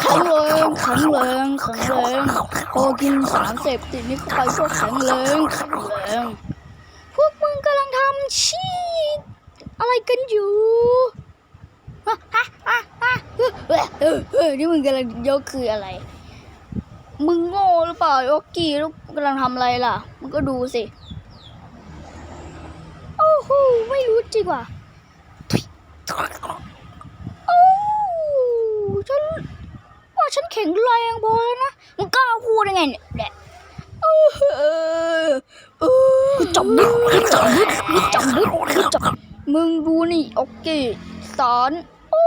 แข็งแรงแข็งแรงแข็งแรงพอกินสารเสพติดนี้เข้าไปก็แข็งแรงแข็งแรงพวกมึงกำลังทำชีตอะไรกันอยู่ฮะฮะฮะฮะเฮ้ยเฮ้ยนี่มึงกำลังยกคืออะไร มึงโง่หรือเปล่าโอกกี้แล้วกำลังทำอะไรล่ะ มึงก็ดูสิโอ้โหไม่รู้จริงว่ะโอ้ฉันว่า ฉันแข็งแรงพอแล้วนะมึงกล้าพูดได้ไงเนี่ยแดะเออเออเออจับดึกจับดึกจับดึกจับมึงดูนี่โอเคสารโอ้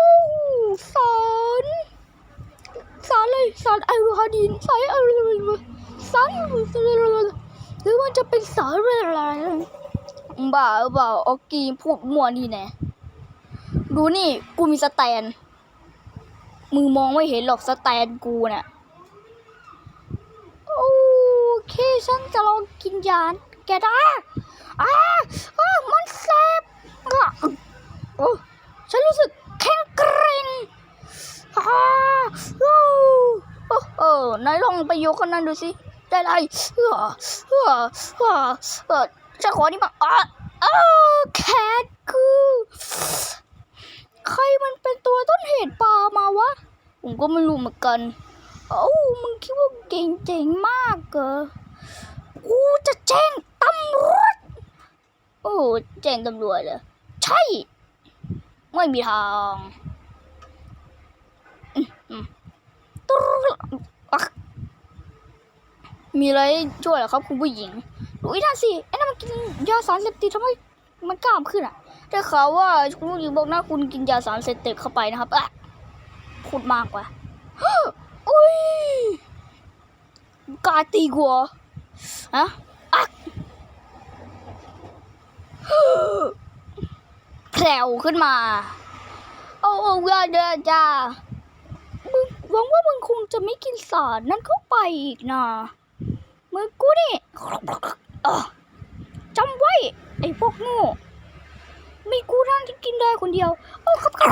สารสารเลยสารไอโรฮาดินสารอะไรสารหรือว่าจะเป็นสารอะไรบ้าหรือเปล่าออกกีพูดมั่วนี่แน่ดูนี่กูมีสแตน มือมองไม่เห็นหรอกสแตนกูน่ะโอเคฉันจะลองกินยานแกได้อ้าอ้ามันแสบอะโอ้ฉันรู้สึกแข็งกร่งอ้าโอ้โอ้เออนายลองไปยกกันนั้นดูสิ ได้ไรเออเออเออเออฉันขอนี่มาอะอ้าวแคทคือ ใครมันเป็นตัวต้นเหตุปลามาวะ ผมก็ไม่รู้เหมือนกันเอ้มึงคิดว่าเก่งเจ๋งมากเหรอกูจะแจ้งตำรวจ โอ้แจ้งตำรวจเหรอใช่ ไม่มีทางอืมอืมตุ๊ดอะมีอะไรช่วยเหรอครับคุณผู้หญิงดูอีนั่นสิไอ้นั่นมันกินยาสารเสพติดทำไมมันกล้ามขึ้นอะได้ข่าวว่าคุณผู้หญิงบอกนะคุณกินยาสารเสพติดเข้าไปนะครับอะ พูดมากกว่าอุ้ยกาตีกัวฮะอะแผ่วขึ้นมา โอ้โอ้ยเดอจ้าหวังว่ามึงคงจะไม่กินสารนั่นเข้าไปอีกนะมึงกูนี่จำไว้ ไอ้พวกโง่มีกูเท่านั้นที่กิน ได้คนเดียว โอ้ครับครับ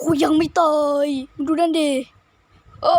กูยังไม่ตายดูนั่นดิโอ้